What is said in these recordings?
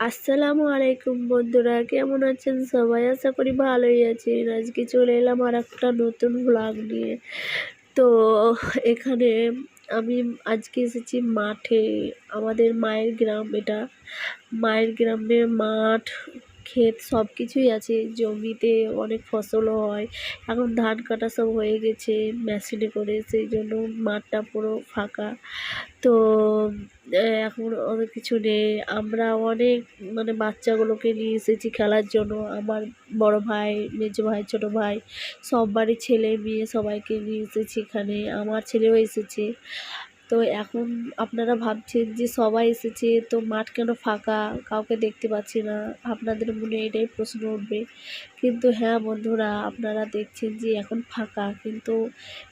আসসালামু আলাইকুম বন্ধুরা, কেমন আছেন সবাই? আশা করি ভালোই আছেন। আজকে চলে এলাম আর একটা নতুন ব্লগ নিয়ে। তো এখানে আমি আজকে এসেছি মাঠে। আমাদের মায়ের গ্রাম এটা। মায়ের গ্রামে মাঠ ক্ষেত সব কিছুই আছে, জমিতে অনেক ফসলও হয়। এখন ধান কাটা সব হয়ে গেছে মেশিনে করে, সেই জন্য মাঠটা পুরো ফাঁকা। তো এখন অনেক কিছু নেই। আমরা অনেক মানে বাচ্চাগুলোকে নিয়ে এসেছি খেলার জন্য। আমার বড় ভাই, মেজো ভাই, ছোট ভাই, সব বাড়ির ছেলে মেয়ে সবাইকে নিয়ে এসেছি এখানে। আমার ছেলেও এসেছে। তো এখন আপনারা ভাবছেন যে সবাই এসেছে, তো মাঠ কেন ফাঁকা? কাউকে দেখতে পাচ্ছি না। আপনাদের মনে এটাই প্রশ্ন উঠবে। কিন্তু হ্যাঁ বন্ধুরা, আপনারা দেখছেন যে এখন ফাঁকা। কিন্তু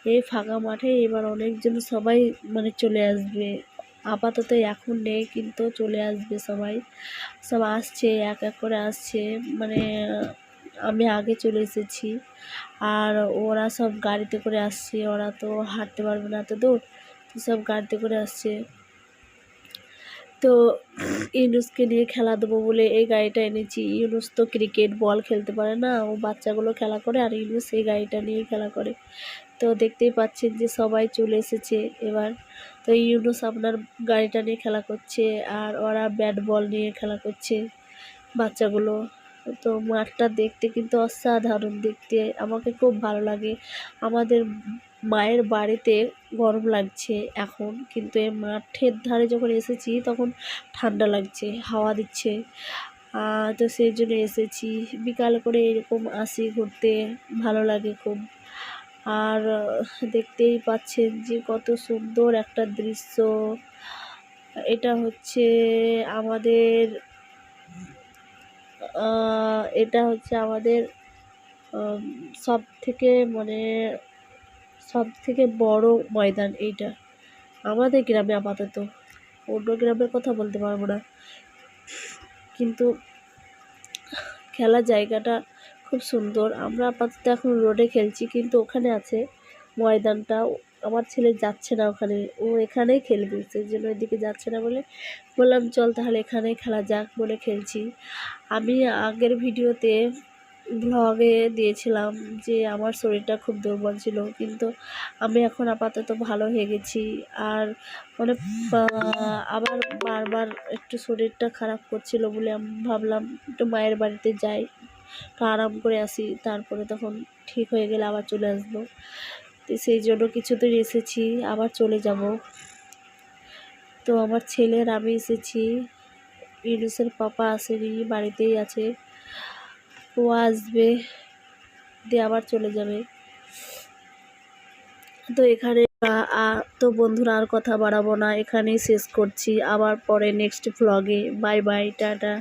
এই ফাঁকা মাঠে এবার অনেকজন সবাই মানে চলে আসবে। আপাতত এখন নেই, কিন্তু চলে আসবে সবাই। সব আসছে, এক এক করে আসছে। মানে আমি আগে চলে এসেছি। আর ওরা সব গাড়িতে করে আসছে। ওরা তো হাঁটতে পারবে না এত দূর সব গাড়িতে করে আসছে। তো ইউনুসকে নিয়ে খেলা দেবো বলে এই গাড়িটা এনেছি। ইউনুস তো ক্রিকেট, বল খেলতে পারে না। ও বাচ্চাগুলো খেলা করে আর ইউনুস এই গাড়িটা নিয়ে খেলা করে। তো দেখতেই পাচ্ছেন যে সবাই চলে এসেছে এবার। তো ইউনুস আপনার গাড়িটা নিয়ে খেলা করছে আর ওরা ব্যাট বল নিয়ে খেলা করছে বাচ্চাগুলো। তো মাঠটা দেখতে কিন্তু অসাধারণ দেখতে। আমাকে খুব ভালো লাগে। আমাদের মায়ের বাড়িতে গরম লাগছে এখন, কিন্তু এই মাঠের ধারে যখন এসেছি তখন ঠান্ডা লাগছে, হাওয়া দিচ্ছে। তো সেই জন্য এসেছি। বিকাল করে এরকম আসি ঘুরতে, ভালো লাগে খুব। আর, দেখতেই পাচ্ছেন যে কত সুন্দর একটা দৃশ্য। এটা হচ্ছে আমাদের এটা হচ্ছে আমাদের সব থেকে মানে সব থেকে বড় ময়দান এইটা। আমাদের গ্রামে আপাতত। অন্য গ্রামের কথা বলতে পারব না। কিন্তু খেলার জায়গাটা খুব সুন্দর। আমরা আপাতত এখন রোডে খেলছি, কিন্তু ওখানে আছে ময়দানটা। আমার ছেলে যাচ্ছে না ওখানে। ও এখানেই খেলবে। সেই জন্য ওইদিকে যাচ্ছে না বলে বললাম, চল তাহলে এখানেই খেলা যাক বলে খেলছি। আমি আগের ভিডিওতে ব্লগে দিয়েছিলাম যে আমার শরীরটা খুব দুর্বল ছিল। কিন্তু আমি এখন আপাতত ভালো হয়ে গেছি। আর মানে আবার বারবার একটু শরীরটা খারাপ করছিল বলে আমি ভাবলাম একটু মায়ের বাড়িতে যাই। আরাম করে আসি, তারপরে তখন ঠিক হয়ে গেলে আবার চলে আসব। তো সেই জন্য কিছুদিন এসেছি, আবার চলে যাব। তো আমার ছেলের আমি এসেছি। ইউনুসের পাপা আসেনি, বাড়িতেই আছে। ও আসবে, দিয়ে আবার চলে যাবে। তো এখানে তো বন্ধুরা আর কথা বাড়াবো না, এখানেই শেষ করছি। আবার পরে নেক্সট ভ্লগে বাই বাই টাটা।